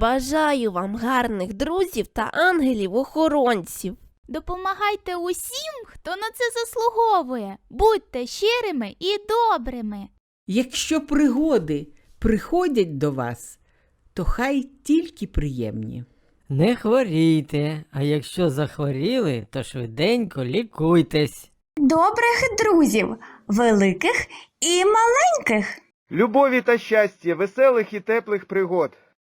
Бажаю вам гарних друзів та ангелів-охоронців. Допомагайте усім, хто на це заслуговує. Будьте щирими і добрими. Якщо пригоди приходять до вас, то хай тільки приємні. Не хворійте, а якщо захворіли, то швиденько лікуйтесь. Добрих друзів, великих і маленьких. Любові та щастя, веселих і теплих пригод.